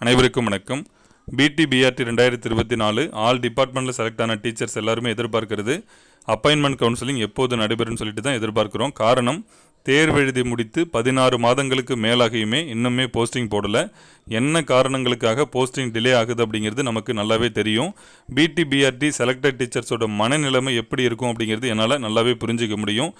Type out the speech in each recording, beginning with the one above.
அனைவருக்கும் வணக்கம். பிடி பிஆர்டி ரெண்டாயிரத்தி இருபத்தி நாலு ஆல் டிபார்ட்மெண்ட்டில் செலக்ட் ஆன டீச்சர்ஸ் எல்லாருமே எதிர்பார்க்கிறது. அப்பாயின்மெண்ட் கவுன்சிலிங் எப்போது நடைபெறும்னு சொல்லிட்டு தான் எதிர்பார்க்குறோம். காரணம் தேர்வு எழுதி முடித்து பதினாறு மாதங்களுக்கு மேலாகியுமே இன்னுமே போஸ்டிங் போடலை. என்ன காரணங்களுக்காக போஸ்டிங் டிலே ஆகுது அப்படிங்கிறது நமக்கு நல்லாவே தெரியும். பிடி பிஆர்டி செலக்டட் டீச்சர்ஸோட மனநிலைமை எப்படி இருக்கும் அப்படிங்கிறது என்னால் நல்லாவே புரிஞ்சிக்க முடியும்.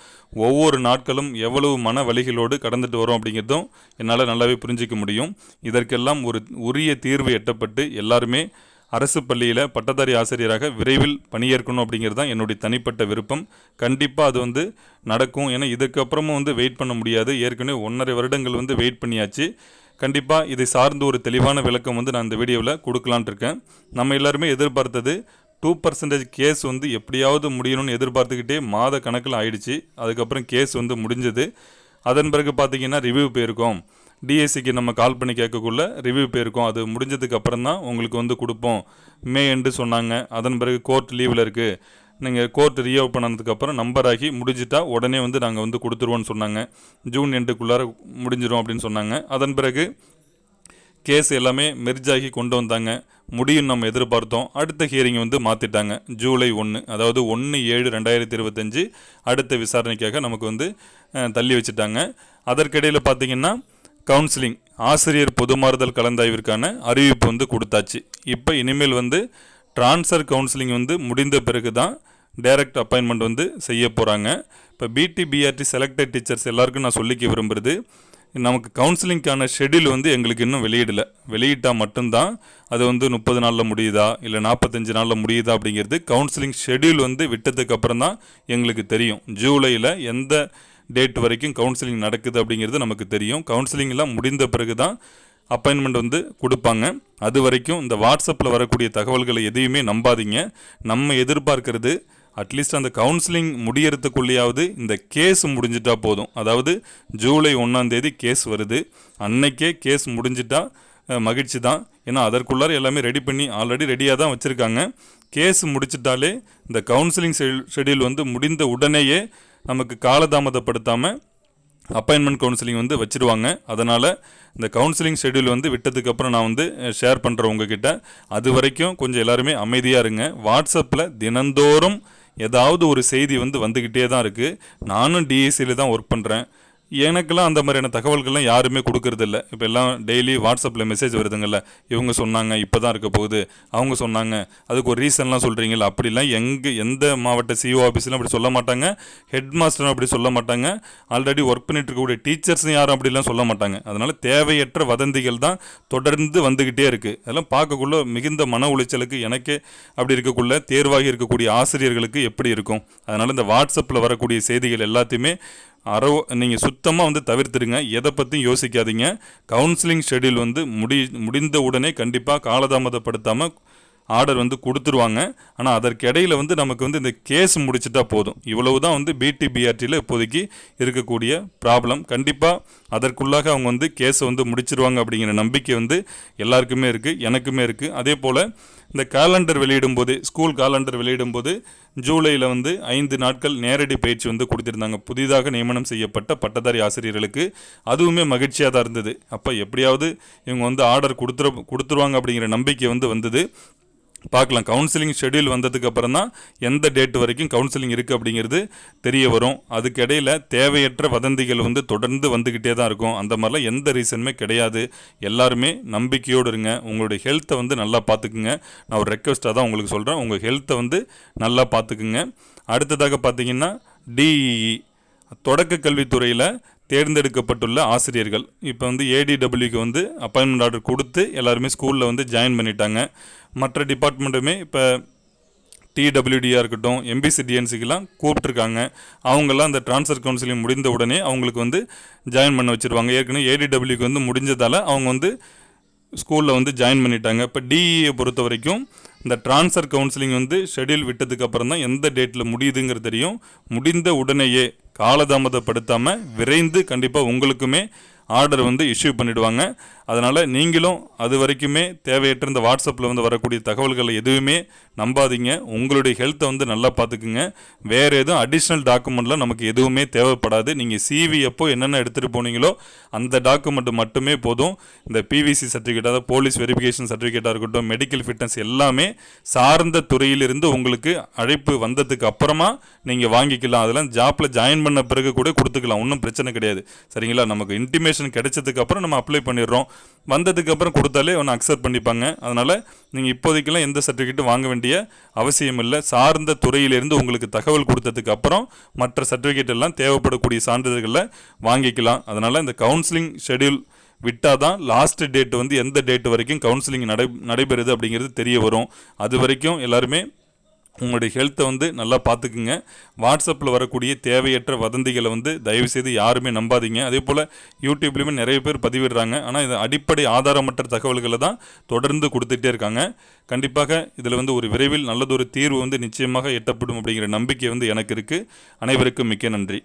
ஒவ்வொரு நாட்களும் எவ்வளவு மன வழிகளோடு கடந்துட்டு வரோம் அப்படிங்கிறதும் என்னால் நல்லாவே புரிஞ்சிக்க முடியும். இதற்கெல்லாம் ஒரு உரிய தீர்வு எட்டப்பட்டு எல்லாருமே அரசு பள்ளியில் பட்டதாரி ஆசிரியராக விரைவில் பணியேற்கணும் அப்படிங்கிறது தான் என்னுடைய தனிப்பட்ட விருப்பம். கண்டிப்பாக அது வந்து நடக்கும். ஏன்னா இதுக்கப்புறமும் வந்து வெயிட் பண்ண முடியாது. ஏற்கனவே ஒன்றரை வருடங்கள் வந்து வெயிட் பண்ணியாச்சு. கண்டிப்பாக இதை சார்ந்து ஒரு தெளிவான விளக்கம் வந்து நான் இந்த வீடியோவில் கொடுக்கலான் இருக்கேன். நம்ம எல்லாருமே எதிர்பார்த்தது டூ பர்சன்டேஜ் கேஸ் வந்து எப்படியாவது முடியணும்னு எதிர்பார்த்துக்கிட்டே மாத கணக்கில் ஆயிடுச்சு. அதுக்கப்புறம் கேஸ் வந்து முடிஞ்சது. அதன் பிறகு பார்த்தீங்கன்னா ரிவ்யூ போயிருக்கோம். டிஎஸ்சிக்கு நம்ம கால் பண்ணி கேட்கக்குள்ள ரிவ்யூ போயிருக்கோம். அது முடிஞ்சதுக்கு அப்புறம் தான் உங்களுக்கு வந்து கொடுப்போம். மே எண்டு சொன்னாங்க. அதன் பிறகு கோர்ட் லீவில் இருக்குது நீங்கள் கோர்ட் ரீஓப்பன் பண்ணதுக்கப்புறம் நம்பர் ஆகி முடிஞ்சிட்டா உடனே வந்து நாங்கள் வந்து கொடுத்துருவோன்னு சொன்னாங்க. ஜூன் எண்டுக்குள்ளார முடிஞ்சிடும் அப்படின்னு சொன்னாங்க. அதன் பிறகு கேஸ் எல்லாமே மெர்ஜ் ஆகி கொண்டு வந்தாங்க. முடியும் நம்ம எதிர்பார்த்தோம். அடுத்த ஹியரிங் வந்து மாற்றிட்டாங்க ஜூலை ஒன்று அதாவது ஒன்று ஏழு ரெண்டாயிரத்தி இருபத்தஞ்சு அடுத்த விசாரணைக்காக நமக்கு வந்து தள்ளி வச்சுட்டாங்க. அதற்கிடையில் பார்த்தீங்கன்னா கவுன்சிலிங் ஆசிரியர் பொதுமாறுதல் கலந்தாய்விற்கான அறிவிப்பு வந்து கொடுத்தாச்சு. இப்போ இனிமேல் வந்து ட்ரான்ஸ்ஃபர் கவுன்சிலிங் வந்து முடிந்த பிறகு தான் டைரக்ட் அப்பாயின்மெண்ட் வந்து செய்ய போகிறாங்க இப்போ பிடி பிஆர்டி செலக்டட் டீச்சர்ஸ் எல்லாருக்கும் நான் சொல்லிக்க விரும்புகிறது நமக்கு கவுன்சிலிங்க்கான ஷெட்யூல் வந்து எங்களுக்கு இன்னும் வெளியிடல. வெளியிட்டால் மட்டும்தான் அது வந்து முப்பது நாளில் முடியுதா இல்லை நாற்பத்தஞ்சு நாளில் முடியுதா அப்படிங்கிறது கவுன்சிலிங் ஷெட்யூல் வந்து விட்டதுக்கப்புறம் தான் எங்களுக்கு தெரியும். ஜூலையில் எந்த டேட் வரைக்கும் கவுன்சிலிங் நடக்குது அப்படிங்கிறது நமக்கு தெரியும். கவுன்சிலிங்லாம் முடிந்த பிறகு தான் அப்பாயின்மெண்ட் வந்து கொடுப்பாங்க. அது வரைக்கும் இந்த வாட்ஸ்அப்பில் வரக்கூடிய தகவல்களை எதையுமே நம்பாதீங்க. நம்ம எதிர்பார்க்கறது அட்லீஸ்ட் அந்த கவுன்சிலிங் முடியறதுக்குள்ளேயாவது இந்த கேஸ் முடிஞ்சிட்டா போதும். அதாவது ஜூலை ஒன்றாந்தேதி கேஸ் வருது. அன்னைக்கே கேஸ் முடிஞ்சிட்டா மகிழ்ச்சி தான் ஏன்னா அதற்குள்ளார எல்லாமே ரெடி பண்ணி ஆல்ரெடி ரெடியாக தான் வச்சுருக்காங்க. கேஸ் முடிச்சிட்டாலே இந்த கவுன்சிலிங் ஷெட்யூல் வந்து முடிந்த உடனேயே நமக்கு காலதாமதப்படுத்தாமல் அப்பாயின்மெண்ட் கவுன்சிலிங் வந்து வச்சிருவாங்க. அதனால் இந்த கவுன்சிலிங் ஷெட்யூல் வந்து விட்டதுக்கப்புறம் நான் வந்து ஷேர் பண்ணுறேன் உங்ககிட்ட. அது வரைக்கும் கொஞ்சம் எல்லாருமே அமைதியாக இருங்க. வாட்ஸ்அப்பில் தினந்தோறும் ஏதாவது ஒரு செய்தி வந்து வந்துக்கிட்டே தான் இருக்குது நானும் டிஎஸ்சியில் தான் ஒர்க் பண்ணுறேன் எனக்கெல்லாம் அந்த மாதிரியான தகவல்கள்லாம் யாருமே கொடுக்கறதில்ல. இப்போ எல்லாம் டெய்லி வாட்ஸ்அப்பில் மெசேஜ் வருதுங்கள்ல இவங்க சொன்னாங்க இப்போ தான் இருக்க போகுது அவங்க சொன்னாங்க அதுக்கு ஒரு ரீசன்லாம் சொல்கிறீங்களா அப்படிலாம் எங்கே எந்த மாவட்ட சிஓ ஆஃபீஸ்லாம் அப்படி சொல்ல மாட்டாங்க ஹெட் மாஸ்டரும் அப்படி சொல்ல மாட்டாங்க ஆல்ரெடி ஒர்க் பண்ணிட்டு இருக்கக்கூடிய டீச்சர்ஸும் யாரும் அப்படிலாம் சொல்ல மாட்டாங்க. அதனால் தேவையற்ற வதந்திகள் தான் தொடர்ந்து வந்துக்கிட்டே இருக்குது அதெல்லாம் பார்க்கக்குள்ள மிகுந்த மன உளைச்சலுக்கு எனக்கே அப்படி இருக்கக்குள்ள தேர்வாகி இருக்கக்கூடிய ஆசிரியர்களுக்கு எப்படி இருக்கும்? அதனால் இந்த வாட்ஸ்அப்பில் வரக்கூடிய செய்திகள் எல்லாத்தையுமே அறவ நீங்கள் சுத்தமாக வந்து தவிர்த்துடுங்க. எதை பற்றியும் யோசிக்காதீங்க. கவுன்சிலிங் ஷெட்யூல் வந்து முடி முடிந்த உடனே கண்டிப்பாக காலதாமதப்படுத்தாமல் ஆர்டர் வந்து கொடுத்துருவாங்க. ஆனால் அதற்கிடையில் வந்து நமக்கு வந்து இந்த கேஸ் முடிச்சுட்டா போதும். இவ்வளவு தான் வந்து பிடி பிஆர்டியில் இப்போதைக்கு இருக்கக்கூடிய ப்ராப்ளம் கண்டிப்பாக அதற்குள்ளாக அவங்க வந்து கேஸை வந்து முடிச்சிருவாங்க அப்படிங்கிற நம்பிக்கை வந்து எல்லாருக்குமே இருக்குது எனக்குமே இருக்குது அதே போல் இந்த காலண்டர் வெளியிடும்போது ஸ்கூல் காலண்டர் வெளியிடும்போது ஜூலையில் வந்து ஐந்து நாட்கள் நேரடி பயிற்சி வந்து கொடுத்துருந்தாங்க. புதிதாக நியமனம் செய்யப்பட்ட பட்டதாரி ஆசிரியர்களுக்கு அதுவுமே மகிழ்ச்சியாக தான் இருந்தது. அப்போ எப்படியாவது இவங்க வந்து ஆர்டர் கொடுத்துரு கொடுத்துருவாங்க அப்படிங்கிற நம்பிக்கை வந்து வந்தது. பார்க்கலாம். கவுன்சிலிங் ஷெடியூல் வந்ததுக்கப்புறம் தான் எந்த டேட் வரைக்கும் கவுன்சிலிங் இருக்குது அப்படிங்கிறது தெரிய வரும். அதுக்கிடையில் தேவையற்ற வதந்திகள் வந்து தொடர்ந்து வந்துக்கிட்டே தான் இருக்கும். அந்த மாதிரிலாம் எந்த ரீசனுமே கிடையாது. எல்லாருமே நம்பிக்கையோடு இருங்க. உங்களுடைய ஹெல்த்தை வந்து நல்லா பார்த்துக்குங்க. நான் ஒரு ரெக்வஸ்ட்டாக தான் உங்களுக்கு சொல்கிறேன் உங்கள் ஹெல்த்தை வந்து நல்லா பார்த்துக்குங்க. அடுத்ததாக பார்த்தீங்கன்னா டிஇஇ தொடக்க கல்வித்துறையில் தேர்ந்தெடுக்கப்பட்டுள்ள ஆசிரியர்கள். இப்போ வந்து ஏடிடபிள்யூக்கு வந்து அப்பாயின்மெண்ட் ஆர்டர் கொடுத்து எல்லாருமே ஸ்கூலில் வந்து ஜாயின் பண்ணிட்டாங்க. மற்ற டிபார்ட்மெண்ட்டுமே இப்போ டிடபிள்யூடியாக இருக்கட்டும் எம்பிசி டிஎன்சிக்கெலாம் கூப்பிட்ருக்காங்க அவங்கெல்லாம் அந்த ட்ரான்ஸ்ஃபர் கவுன்சிலிங் முடிந்த உடனே அவங்களுக்கு வந்து ஜாயின் பண்ண வச்சுருவாங்க. ஏற்கனவே ஏடிடபிள்யூக்கு வந்து முடிஞ்சதால் அவங்க வந்து ஸ்கூலில் வந்து ஜாயின் பண்ணிட்டாங்க. இப்போ டிஇயை பொறுத்த வரைக்கும் இந்த ட்ரான்ஸ்ஃபர் கவுன்சிலிங் வந்து ஷெடியூல் விட்டதுக்கப்புறம் தான் எந்த டேட்டில் முடியுதுங்கிறது தெரியும். முடிந்த உடனேயே காலதாமதப்படுத்தாமல் விரைந்து கண்டிப்பாக உங்களுக்குமே ஆர்டர் வந்து இஷ்யூ பண்ணிவிடுவாங்க அதனால் நீங்களும் அது வரைக்குமே தேவையற்ற இந்த வாட்ஸ்அப்பில் வந்து வரக்கூடிய தகவல்களை எதுவுமே நம்பாதீங்க. உங்களுடைய ஹெல்த்தை வந்து நல்லா பார்த்துக்குங்க. வேறு எதுவும் அடிஷ்னல் டாக்குமெண்ட்லாம் நமக்கு எதுவுமே தேவைப்படாது. நீங்கள் சிவி எப்போ என்னென்ன எடுத்துகிட்டு போனீங்களோ அந்த டாக்குமெண்ட் மட்டுமே போதும். இந்த பிவிசி சர்டிஃபிகேட் அதாவது போலீஸ் வெரிஃபிகேஷன் சர்டிஃபிகேட்டாக இருக்கட்டும் மெடிக்கல் ஃபிட்னஸ் எல்லாமே சார்ந்த துறையிலிருந்து உங்களுக்கு அழைப்பு வந்ததுக்கு அப்புறமா நீங்கள் வாங்கிக்கலாம். அதெல்லாம் ஜாப்பில் ஜாயின் பண்ண பிறகு கூட கொடுத்துக்கலாம். ஒன்றும் பிரச்சனை கிடையாது. சரிங்களா? நமக்கு இன்டிமேஷன் கிடைச்சதுக்கு அப்புறம் நம்ம அப்ளை பண்ணிடுறோம். வந்ததுக்கு அப்புறம் கொடுத்தாலே ஒன்று அக்செப்ட் பண்ணிப்பாங்க. அதனால் நீங்கள் இப்போதைக்கெல்லாம் எந்த சர்டிஃபிகேட்டும் வாங்க வேண்டிய அவசியம் இல்லை. சார்ந்த துறையிலிருந்து உங்களுக்கு தகவல் கொடுத்ததுக்கு அப்புறம் மற்ற சர்டிஃபிகேட் எல்லாம் தேவைப்படக்கூடிய சான்றிதழ்களை வாங்கிக்கலாம். அதனால் இந்த கவுன்சிலிங் ஷெட்யூல் விட்டால் தான் லாஸ்ட் டேட் வந்து எந்த டேட் வரைக்கும் கவுன்சிலிங் நடை நடைபெறுது அப்படிங்கிறது தெரிய வரும். அது வரைக்கும் எல்லாருமே உங்களுடைய ஹெல்த்தை வந்து நல்லா பார்த்துக்குங்க. வாட்ஸ்அப்பில் வரக்கூடிய தேவையற்ற வதந்திகளை வந்து தயவுசெய்து யாருமே நம்பாதீங்க. அதே போல் யூடியூப்லேயுமே நிறைய பேர் பதிவிடுறாங்க. ஆனால் இது அடிப்படை ஆதாரமற்ற தகவல்களை தான் தொடர்ந்து கொடுத்துட்டே இருக்காங்க. கண்டிப்பாக இதில் வந்து ஒரு விரைவில் நல்லதொரு தீர்வு வந்து நிச்சயமாக எட்டப்படும் அப்படிங்கிற நம்பிக்கை வந்து எனக்கு இருக்குது அனைவருக்கும் மிக்க நன்றி.